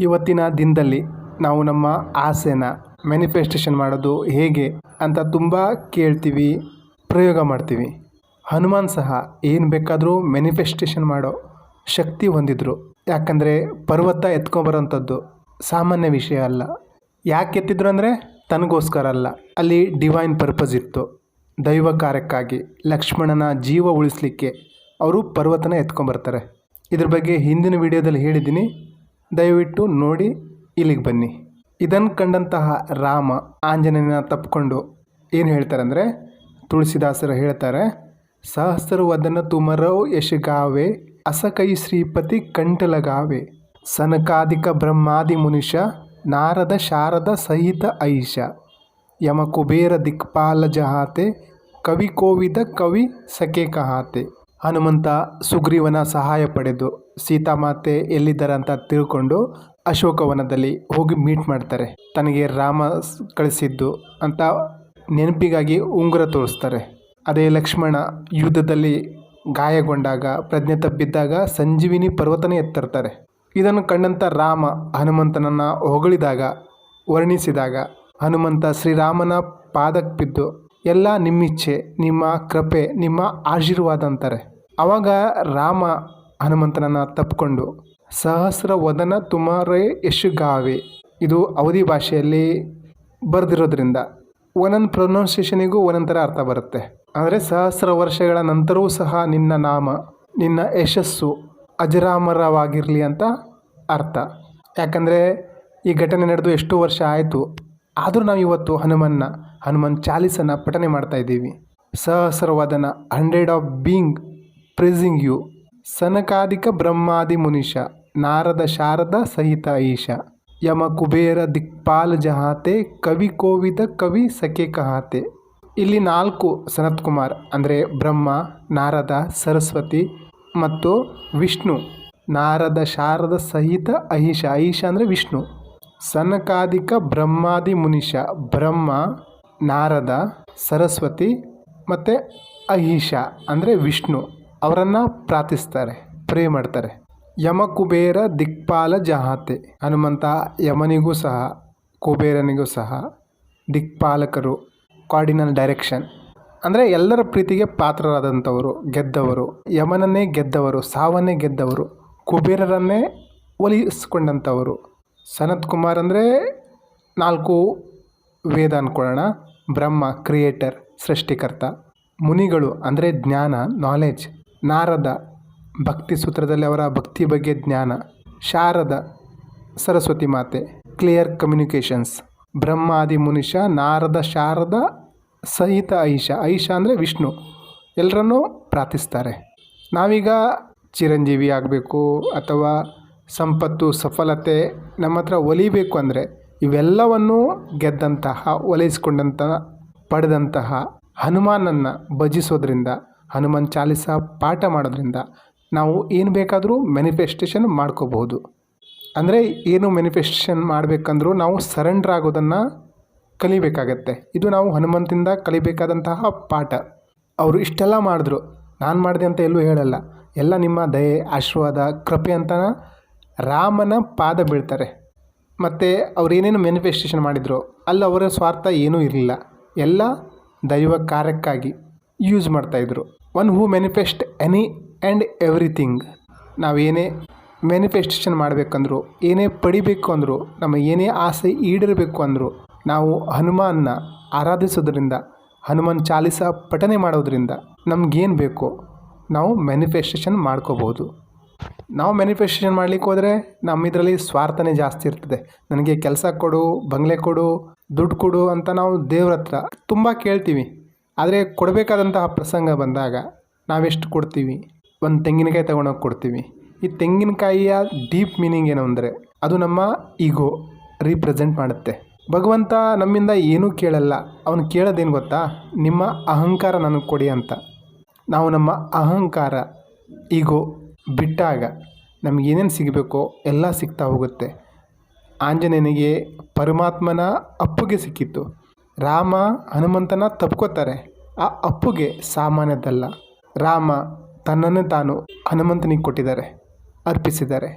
ಇವತ್ತಿನ ದಿನದಲ್ಲಿ ನಾವು ನಮ್ಮ ಆಸೆನ ಮ್ಯಾನಿಫೆಸ್ಟೇಷನ್ ಮಾಡೋದು ಹೇಗೆ ಅಂತ ತುಂಬ ಕೇಳ್ತೀವಿ, ಪ್ರಯೋಗ ಮಾಡ್ತೀವಿ. ಹನುಮಾನ್ ಸಹ ಏನು ಬೇಕಾದರೂ ಮ್ಯಾನಿಫೆಸ್ಟೇಷನ್ ಮಾಡೋ ಶಕ್ತಿ ಹೊಂದಿದ್ರು. ಯಾಕಂದರೆ ಪರ್ವತ ಎತ್ಕೊಂಬರೋಂಥದ್ದು ಸಾಮಾನ್ಯ ವಿಷಯ ಅಲ್ಲ. ಯಾಕೆ ಎತ್ತಿದ್ರು ಅಂದರೆ ತನಗೋಸ್ಕರ ಅಲ್ಲ. ಅಲ್ಲಿ ಡಿವೈನ್ ಪರ್ಪಸ್ ಇತ್ತು. ದೈವ ಕಾರ್ಯಕ್ಕಾಗಿ ಲಕ್ಷ್ಮಣನ ಜೀವ ಉಳಿಸ್ಲಿಕ್ಕೆ ಅವರು ಪರ್ವತನ ಎತ್ಕೊಂಬರ್ತಾರೆ. ಇದ್ರ ಬಗ್ಗೆ ಹಿಂದಿನ ವಿಡಿಯೋದಲ್ಲಿ ಹೇಳಿದ್ದೀನಿ. ದಯವಿಟ್ಟು ನೋಡಿ, ಇಲ್ಲಿಗೆ ಬನ್ನಿ. ಇದನ್ನು ಕಂಡಂತಹ ರಾಮ ಆಂಜನೇಯನ ತಪ್ಪಿಕೊಂಡು ಏನು ಹೇಳ್ತಾರೆ ಅಂದರೆ, ತುಳಸಿದಾಸರು ಹೇಳ್ತಾರೆ ಸಹಸ್ರ ವದನ ತುಮರೋ ಯಶಗಾವೆ, ಅಸಕೈ ಶ್ರೀಪತಿ ಕಂಠಲಗಾವೆ ಸನಕಾದಿಕ ಬ್ರಹ್ಮಾದಿ ಮುನಿಷ, ನಾರದ ಶಾರದ ಸಹಿತ ಐಷ ಯಮ ಕುಬೇರ ದಿಕ್ಪಾಲ ಜಹಾತೆ ಕವಿ ಕೋವಿದ ಕವಿ ಸಖೆ ಕಹಾತೆ. ಹನುಮಂತ ಸುಗ್ರೀವನ ಸಹಾಯ ಪಡೆದು ಸೀತಾಮಾತೆ ಎಲ್ಲಿದ್ದಾರೆ ಅಂತ ತಿಳ್ಕೊಂಡು ಅಶೋಕವನದಲ್ಲಿ ಹೋಗಿ ಮೀಟ್ ಮಾಡ್ತಾರೆ. ತನಗೆ ರಾಮ ಕಳಿಸಿದ್ದು ಅಂತ ನೆನಪಿಗಾಗಿ ಉಂಗುರ ತೋರಿಸ್ತಾರೆ. ಅದೇ ಲಕ್ಷ್ಮಣ ಯುದ್ಧದಲ್ಲಿ ಗಾಯಗೊಂಡಾಗ, ಪ್ರಜ್ಞೆ ತಪ್ಪಿದ್ದಾಗ ಸಂಜೀವಿನಿ ಪರ್ವತನೇ ಎತ್ತರ್ತಾರೆ. ಇದನ್ನು ಕಂಡಂಥ ರಾಮ ಹನುಮಂತನನ್ನು ಹೊಗಳಿದಾಗ, ವರ್ಣಿಸಿದಾಗ ಹನುಮಂತ ಶ್ರೀರಾಮನ ಪಾದಕ್ಕೆ ಬಿದ್ದು ಎಲ್ಲ ನಿಮ್ಮಿಚ್ಛೆ, ನಿಮ್ಮ ಕೃಪೆ, ನಿಮ್ಮ ಆಶೀರ್ವಾದ ಅಂತಾರೆ ಆವಾಗ ರಾಮ ಹನುಮಂತನನ್ನು ತಪ್ಪಿಕೊಂಡು ಸಹಸ್ರ ವದನ ತುಮಾರೇ ಯಶುಗಾವೆ. ಇದು ಅವಧಿ ಭಾಷೆಯಲ್ಲಿ ಬರೆದಿರೋದ್ರಿಂದ ಒಂದೊಂದು ಪ್ರೊನೌನ್ಸಿಯೇಷನಿಗೂ ಒಂದೊಂದು ಥರ ಅರ್ಥ ಬರುತ್ತೆ. ಅಂದರೆ ಸಹಸ್ರ ವರ್ಷಗಳ ನಂತರವೂ ಸಹ ನಿನ್ನ ನಾಮ, ನಿನ್ನ ಯಶಸ್ಸು ಅಜರಾಮರವಾಗಿರಲಿ ಅಂತ ಅರ್ಥ. ಯಾಕಂದರೆ ಈ ಘಟನೆ ನಡೆದು ಎಷ್ಟು ವರ್ಷ ಆಯಿತು. ಆದರೂ ನಾವು ಇವತ್ತು ಹನುಮನ್ನ ಹನುಮನ್ ಚಾಲೀಸನ್ನು ಪಠನೆ ಮಾಡ್ತಾ ಇದ್ದೀವಿ. ಸಹಸ್ರವಾದನ hundred of being praising you. ಸನಕಾದಿಕ ಬ್ರಹ್ಮಾದಿ ಮುನಿಷ ನಾರದ ಶಾರದ ಸಹಿತ ಈಶ. ಯಮ ಕುಬೇರ ದಿಕ್ಪಾಲ್ ಜಹಾತೆ, ಕವಿ ಕೋವಿದ ಕವಿ ಸಖೆ ಕಹಾತೆ. ಇಲ್ಲಿ ನಾಲ್ಕು ಸನತ್ ಕುಮಾರ್ ಅಂದರೆ ಬ್ರಹ್ಮ, ನಾರದ, ಸರಸ್ವತಿ ಮತ್ತು ವಿಷ್ಣು. ನಾರದ ಶಾರದ ಸಹಿತ ಅಹಿಷ ಅಹಿಷ ಅಂದರೆ ವಿಷ್ಣು. ಸನಕಾದಿಕ ಬ್ರಹ್ಮಾದಿ ಮುನಿಷ ಬ್ರಹ್ಮ ನಾರದ, ಸರಸ್ವತಿ ಮತ್ತು ಅಹಿಷ ಅಂದರೆ ವಿಷ್ಣು. ಅವರನ್ನು ಪ್ರಾರ್ಥಿಸ್ತಾರೆ, ಪ್ರೇ ಮಾಡ್ತಾರೆ. ಯಮ ಕುಬೇರ ದಿಕ್ಪಾಲ ಜಹಾತೆ. ಹನುಮಂತ ಯಮನಿಗೂ ಸಹ, ಕುಬೇರನಿಗೂ ಸಹ ದಿಕ್ಪಾಲಕರು ಕಾರ್ಡಿನಲ್ ಡೈರೆಕ್ಷನ್ ಅಂದರೆ ಎಲ್ಲರ ಪ್ರೀತಿಗೆ ಪಾತ್ರರಾದಂಥವರು, ಗೆದ್ದವರು. ಯಮನನ್ನೇ ಗೆದ್ದವರು, ಸಾವನ್ನೇ ಗೆದ್ದವರು, ಕುಬೇರರನ್ನೇ ಒಲಿಸ್ಕೊಂಡಂಥವರು. ಸನತ್ ಕುಮಾರ್ ಅಂದರೆ ನಾಲ್ಕು ವೇದ ಅಂದ್ಕೊಳ್ಳೋಣ ಬ್ರಹ್ಮ, ಕ್ರಿಯೇಟರ್, ಸೃಷ್ಟಿಕರ್ತ, ಮುನಿಗಳು ಅಂದರೆ ಜ್ಞಾನ ನಾಲೆಜ್ ನಾರದ, ಭಕ್ತಿ ಸೂತ್ರದಲ್ಲಿ ಅವರ ಭಕ್ತಿ ಬಗ್ಗೆ ಜ್ಞಾನ, ಶಾರದ, ಸರಸ್ವತಿ ಮಾತೆ ಕ್ಲಿಯರ್ ಕಮ್ಯುನಿಕೇಷನ್ಸ್ ಬ್ರಹ್ಮಾದಿ ಮುನಿಷ, ನಾರದ, ಶಾರದ ಸಹಿತ ಐಷ ಐಷ ಅಂದರೆ ವಿಷ್ಣು ಎಲ್ಲರನ್ನೂ ಪ್ರಾರ್ಥಿಸ್ತಾರೆ. ನಾವೀಗ ಚಿರಂಜೀವಿ ಆಗಬೇಕು ಅಥವಾ ಸಂಪತ್ತು, ಸಫಲತೆ ನಮ್ಮ ಹತ್ರ ಒಲಿಬೇಕು ಅಂದರೆ ಇವೆಲ್ಲವನ್ನೂ ಗೆದ್ದಂತಹ ಒಲೈಸಿಕೊಂಡಂತಹ ಪಡೆದಂತಹ ಹನುಮಾನನ್ನು ಭಜಿಸೋದ್ರಿಂದ, ಹನುಮಾನ್ ಚಾಲಿಸ ಪಾಠ ಮಾಡೋದ್ರಿಂದ ನಾವು ಏನು ಬೇಕಾದರೂ ಮ್ಯಾನಿಫೆಸ್ಟೇಷನ್ ಮಾಡ್ಕೋಬಹುದು. ಅಂದರೆ ಏನು ಮ್ಯಾನಿಫೆಸ್ಟೇಷನ್ ಮಾಡಬೇಕಂದ್ರೂ ನಾವು ಸರೆಂಡ್ರ್ ಆಗೋದನ್ನು ಕಲಿಬೇಕಾಗತ್ತೆ. ಇದು ನಾವು ಹನುಮಂತಿಂದ ಕಲಿಬೇಕಾದಂತಹ ಪಾಠ. ಅವರು ಇಷ್ಟೆಲ್ಲ ಮಾಡಿದ್ರು. ನಾನು ಮಾಡಿದೆ ಅಂತ ಎಲ್ಲೂ ಹೇಳಲ್ಲ. ಎಲ್ಲ ನಿಮ್ಮ ದಯೆ, ಆಶೀರ್ವಾದ, ಕೃಪೆ ಅಂತ ರಾಮನ ಪಾದ ಬೀಳ್ತಾರೆ. ಮತ್ತು ಅವರೇನೇನು ಮ್ಯಾನಿಫೆಸ್ಟೇಷನ್ ಮಾಡಿದ್ರು, ಅಲ್ಲಿ ಅವರ ಸ್ವಾರ್ಥ ಏನೂ ಇರಲಿಲ್ಲ. ಎಲ್ಲ ದೈವ ಕಾರ್ಯಕ್ಕಾಗಿ ಯೂಸ್ ಮಾಡ್ತಾಯಿದ್ರು one who manifest any and everything ನಾವೇನೇ manifestation ಮಾಡಬೇಕಂದ್ರು, ಏನೇ ಪಡಿಬೇಕು ಅಂದರು ನಮ್ಮ ಏನೇ ಆಸೆ ಈಡಿರಬೇಕು ಅಂದರು, ನಾವು ಹನುಮಾನ್ನ ಆರಾಧಿಸೋದ್ರಿಂದ, ಹನುಮಾನ್ ಚಾಲಿಸ ಪಠನೆ ಮಾಡೋದ್ರಿಂದ ನಮಗೇನು ಬೇಕೋ ನಾವು ಮ್ಯಾನಿಫೆಸ್ಟೇಷನ್ ಮಾಡ್ಕೋಬೋದು. ನಾವು ಮ್ಯಾನಿಫೆಸ್ಟೇಷನ್ ಮಾಡ್ಲಿಕ್ಕೆ ಹೋದರೆ ನಮ್ಮ ಇದರಲ್ಲಿ ಸ್ವಾರ್ಥನೇ ಜಾಸ್ತಿ ಇರ್ತದೆ. ನನಗೆ ಕೆಲಸ ಕೊಡು, ಬಂಗ್ಲೆ ಕೊಡು, ದುಡ್ಡು ಕೊಡು ಅಂತ ನಾವು ದೇವ್ರ ಹತ್ರ ತುಂಬ ಕೇಳ್ತೀವಿ. ಆದರೆ ಕೊಡಬೇಕಾದಂತಹ ಪ್ರಸಂಗ ಬಂದಾಗ ನಾವೆಷ್ಟು ಕೊಡ್ತೀವಿ? ಒಂದು ತೆಂಗಿನಕಾಯಿ ತಗೊಂಡೋಗಿ ಕೊಡ್ತೀವಿ. ಈ ತೆಂಗಿನಕಾಯಿಯ ಡೀಪ್ ಮೀನಿಂಗ್ ಏನು ಅಂದರೆ ಅದು ನಮ್ಮ ಈಗೋ ರೀಪ್ರೆಸೆಂಟ್ ಮಾಡುತ್ತೆ. ಭಗವಂತ ನಮ್ಮಿಂದ ಏನೂ ಕೇಳಲ್ಲ. ಅವನು ಕೇಳೋದೇನು ಗೊತ್ತಾ? ನಿಮ್ಮ ಅಹಂಕಾರ ನನಗೆ ಕೊಡಿ ಅಂತ. ನಾವು ನಮ್ಮ ಅಹಂಕಾರ, ಈಗೋ ಬಿಟ್ಟಾಗ ನಮಗೇನೇನು ಸಿಗಬೇಕೋ ಎಲ್ಲ ಸಿಗ್ತಾ ಹೋಗುತ್ತೆ. ಆಂಜನೇಯನಿಗೆ ಪರಮಾತ್ಮನ ಅಪ್ಪುಗೆ ಸಿಕ್ಕಿತ್ತು. ರಾಮ ಹನುಮಂತನ ತಪ್ಕೋತಾರೆ. ಆ ಅಪ್ಪುಗೆ ಸಾಮಾನ್ಯದಲ್ಲ. ರಾಮ ತನ್ನನ್ನು ತಾನು ಹನುಮಂತನಿಗೆ ಕೊಟ್ಟಿದ್ದಾರೆ, ಅರ್ಪಿಸಿದ್ದಾರೆ.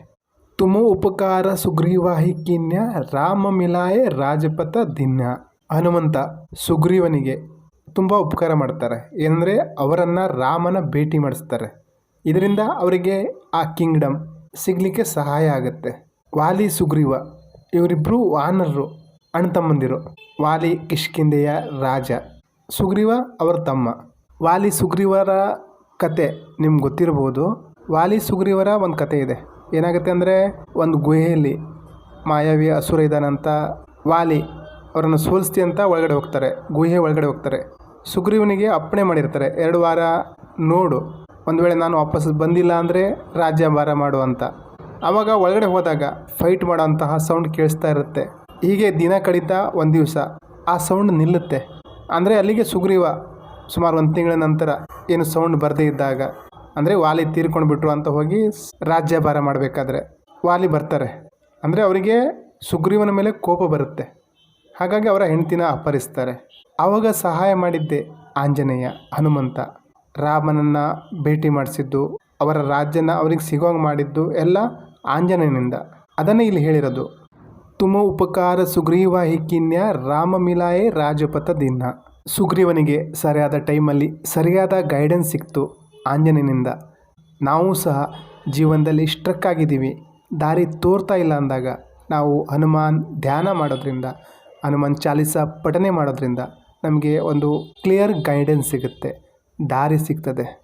ತುಮು ಉಪಕಾರ ಸುಗ್ರೀವಾಹಿ ಕಿನ್ಯ, ರಾಮ ಮಿಲಾಯ ರಾಜಪಥ ದಿನ್ಯ. ಹನುಮಂತ ಸುಗ್ರೀವನಿಗೆ ತುಂಬ ಉಪಕಾರ ಮಾಡ್ತಾರೆ. ಏನಂದರೆ ಅವರನ್ನು ರಾಮನ ಭೇಟಿ ಮಾಡಿಸ್ತಾರೆ. ಇದರಿಂದ ಅವರಿಗೆ ಆ ಕಿಂಗ್ಡಮ್ ಸಿಗಲಿಕ್ಕೆ ಸಹಾಯ ಆಗುತ್ತೆ. ವಾಲಿ ಸುಗ್ರೀವ ಇವರಿಬ್ಬರು ವಾನರರು ಅಣ್ಣ ತಮ್ಮಂದಿರು ವಾಲಿ ಕಿಷ್ಕಿಂದೆಯ ರಾಜ, ಸುಗ್ರೀವ ಅವರ ತಮ್ಮ. ವಾಲಿ ಸುಗ್ರೀವರ ಕತೆ ನಿಮ್ಗೆ ಗೊತ್ತಿರಬಹುದು ವಾಲಿ ಸುಗ್ರೀವರ ಒಂದು ಕತೆ ಇದೆ. ಏನಾಗುತ್ತೆ ಅಂದರೆ, ಒಂದು ಗುಹೆಯಲ್ಲಿ ಮಾಯಾವಿ ಹಸುರ ಇದ್ದಾನಂತ ವಾಲಿ ಅವರನ್ನು ಸೋಲಿಸ್ತಿ ಅಂತ ಒಳಗಡೆ ಹೋಗ್ತಾರೆ. ಗುಹೆ ಒಳಗಡೆ ಹೋಗ್ತಾರೆ. ಸುಗ್ರೀವನಿಗೆ ಅಪ್ಪಣೆ ಮಾಡಿರ್ತಾರೆ. ಎರಡು ವಾರ ನೋಡು. ಒಂದು ವೇಳೆ ನಾನು ವಾಪಸ್ ಬಂದಿಲ್ಲ ಅಂದರೆ ರಾಜ್ಯಭಾರ ಮಾಡು ಅಂತ. ಆವಾಗ ಒಳಗಡೆ ಹೋದಾಗ ಫೈಟ್ ಮಾಡೋಂತಹ ಸೌಂಡ್ ಕೇಳಿಸ್ತಾ ಇರುತ್ತೆ. ಹೀಗೆ ದಿನ ಕಳೀತ ಒಂದು ದಿವಸ ಆ ಸೌಂಡ್ ನಿಲ್ಲುತ್ತೆ. ಅಂದರೆ ಅಲ್ಲಿಗೆ ಸುಗ್ರೀವ ಸುಮಾರು ಒಂದು ತಿಂಗಳ ನಂತರ ಏನು ಸೌಂಡ್ ಬರದೇ ಇದ್ದಾಗ, ಅಂದರೆ ವಾಲಿ ತೀರ್ಕೊಂಡು ಬಿಟ್ರು ಅಂತ ಹೋಗಿ ರಾಜ್ಯ ಭಾರ ಮಾಡಬೇಕಾದ್ರೆ ವಾಲಿ ಬರ್ತಾರೆ. ಅಂದರೆ ಅವರಿಗೆ ಸುಗ್ರೀವನ ಮೇಲೆ ಕೋಪ ಬರುತ್ತೆ. ಹಾಗಾಗಿ ಅವರ ಹೆಂಡ್ತಿನ ಅಪಹರಿಸ್ತಾರೆ. ಆವಾಗ ಸಹಾಯ ಮಾಡಿದ್ದೆ ಆಂಜನೇಯ, ಹನುಮಂತ. ರಾಮನನ್ನು ಭೇಟಿ ಮಾಡಿಸಿದ್ದು, ಅವರ ರಾಜ್ಯನ ಅವ್ರಿಗೆ ಸಿಗೋಂಗೆ ಮಾಡಿದ್ದು ಎಲ್ಲ ಆಂಜನೇಯನಿಂದ. ಅದನ್ನೇ ಇಲ್ಲಿ ಹೇಳಿರೋದು. ತುಮ ಉಪಕಾರ ಸುಗ್ರೀವ ಹಿಕ್ಕಿನ್ಯ ರಾಮ ಮಿಲಾಯೇ ರಾಜಪಥ ದಿನ. ಸುಗ್ರೀವನಿಗೆ ಸರಿಯಾದ ಟೈಮಲ್ಲಿ ಸರಿಯಾದ ಗೈಡೆನ್ಸ್ ಸಿಕ್ತು ಆಂಜನೇಯನಿಂದ. ನಾವು ಸಹ ಜೀವನದಲ್ಲಿ ಸ್ಟ್ರಕ್ ಆಗಿದ್ದೀವಿ. ದಾರಿ ತೋರ್ತಾ ಇಲ್ಲ ಅಂದಾಗ ನಾವು ಹನುಮಾನ್ ಧ್ಯಾನ ಮಾಡೋದ್ರಿಂದ, ಹನುಮಾನ್ ಚಾಲಿಸ ಪಠನೆ ಮಾಡೋದ್ರಿಂದ ನಮಗೆ ಒಂದು ಕ್ಲಿಯರ್ ಗೈಡೆನ್ಸ್ ಸಿಗುತ್ತೆ. ದಾರಿ ಸಿಗ್ತದೆ.